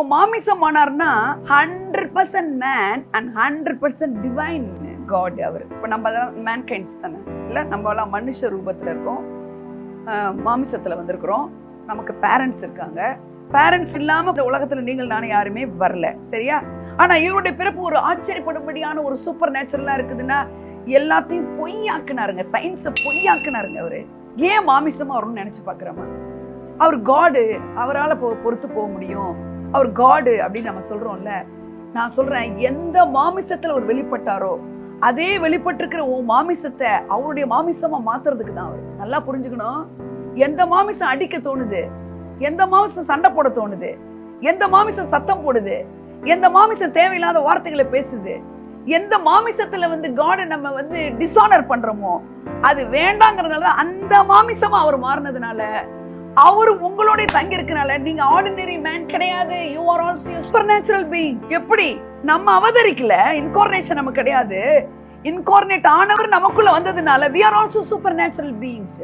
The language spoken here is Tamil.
இப்போ மாமிசம் ஆனார்னா hundred percent man and hundred percent divine god அவர். இப்போ நம்ம மேன் கைண்ட்ஸ் தானே? இல்லை நம்மலாம் மனுஷ ரூபத்தில் இருக்கோம். மாமிசத்தில் வந்திருக்கிறோம். நமக்கு பேரண்ட்ஸ் இருக்காங்க. பேரண்ட்ஸ் இல்லாமல் இந்த உலகத்தில் நீங்கள் நானும் யாருமே வரல. சரியா? ஆனால் இவருடைய பிறப்பு ஒரு ஆச்சரியப்படும்படியான ஒரு சூப்பர் நேச்சுரலாக இருக்குதுன்னா எல்லாத்தையும் பொய்யாக்குனாருங்க. சயின்ஸை பொய்யாக்குனாருங்க அவர். ஏன் மாமிசமாக வரும்னு நினச்சி பாக்குறோமா அவர் காடு அவரால் பொ பொறுத்து போக முடியும். அவர் காடு அப்படின்னு நம்ம சொல்றோம்ல நான் சொல்றேன் எந்த மாமிசத்துல அவர் வெளிப்பட்டாரோ அதே வெளிப்பட்டிருக்கிற உன் மாமிசத்தை அவருடைய மாமிசமா மாத்துறதுக்கு தான் அவர். நல்லா புரிஞ்சுக்கணும். எந்த மாமிசம் அடிக்க தோணுது? எந்த மாமிசம் சண்டை போட தோணுது? எந்த மாமிசம் சத்தம் போடுது? எந்த மாமிசம் தேவையில்லாத வார்த்தைகளை பேசுது? எந்த மாமிசத்துல வந்து காடை நம்ம வந்து டிஸானர் பண்றோமோ அது வேண்டாங்கிறதுனால தான் அந்த மாமிசமா அவர் மாறினதுனால அவர் உங்களோட தங்கி இருக்கனால நீங்க ஆர்டினரி மேன் கிடையாது. You are also supernatural being எப்படி? நம்ம அவதரிக்கல. இன்கார்னேஷன் நமக்கு கிடையாது. இன்கார்னேட் ஆனவர் நமக்குள்ள வந்ததுனால we are also supernatural beings